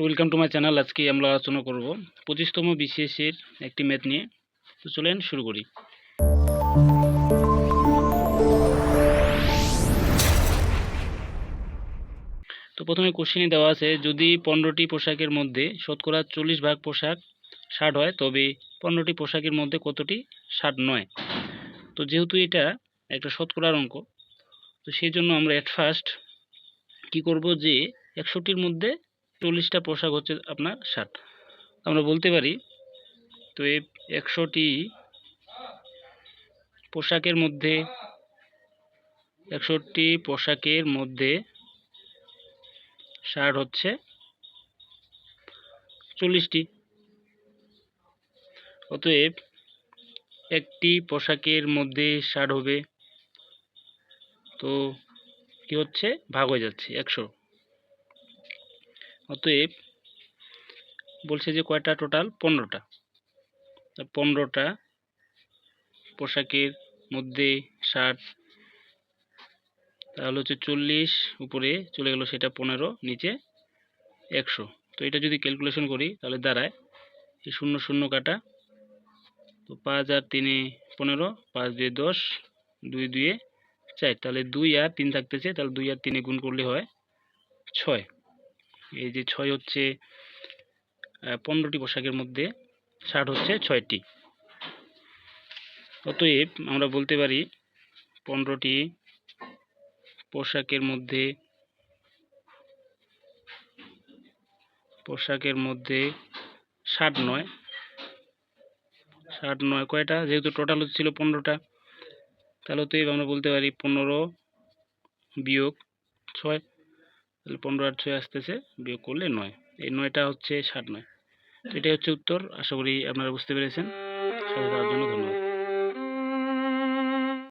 Welcome to my channel আজকে আমরা আলোচনা করব পঁচিশতম এর একটি ম্যাথ নিয়ে। তো চলেন শুরু করি। তো প্রথমে কোশ্চেনে দেওয়া আছে, যদি পনেরোটি পোশাকের মধ্যে শতকরা চল্লিশ ভাগ পোশাক ষাট হয়, তবে পনেরোটি পোশাকের মধ্যে কতটি ষাট নয়? তো যেহেতু এটা একটা শতকরার অঙ্ক, তো সেই জন্য আমরা অ্যাট ফার্স্ট কী করব যে একশোটির মধ্যে চল্লিশটা পোশাক হচ্ছে আপনার ষাট আমরা বলতে পারি, তো এই একশোটি পোশাকের মধ্যে একষট্টি পোশাকের মধ্যে ষাট হচ্ছে চল্লিশটি। অতএব একটি পোশাকের মধ্যে ষাট হবে, তো কি হচ্ছে? ভাগ হয়ে যাচ্ছে, একশো। অতএব বলছে যে কয়টা টোটাল পনেরোটা। পনেরোটা পোশাকের মধ্যে ষাট, তাহলে হচ্ছে চল্লিশ, উপরে চলে গেল সেটা পনেরো, নিচে একশো। তো এটা যদি ক্যালকুলেশন করি, তাহলে দাঁড়ায়, এই শূন্য শূন্য কাটা। তো পাঁচ আর তিনে পনেরো, পাঁচ দুয়ে দশ, দুই দুয়ে চার। তাহলে দুই আর তিন থাকতেছে, তাহলে দুই আর তিনে গুণ করলে হয় ছয়। এই যে ছয় হচ্ছে পনেরোটি পোশাকের মধ্যে ষাট হচ্ছে ছয়টি। অতএব আমরা বলতে পারি, পনেরোটি পোশাকের মধ্যে পোশাকের মধ্যে ষাট নয় ষাট নয় কয়টা? যেহেতু টোটাল হচ্ছিল পনেরোটা, তাহলে অতএব আমরা বলতে পারি পনেরো বিয়োগ ছয় তাহলে পনেরো আর ছয় আসতেছে, বিয়োগ করলে নয়। এই নয়টা হচ্ছে ষাট নয়। তো এটাই হচ্ছে উত্তর। আশা করি আপনারা বুঝতে পেরেছেন। সাথে থাকার জন্য ধন্যবাদ।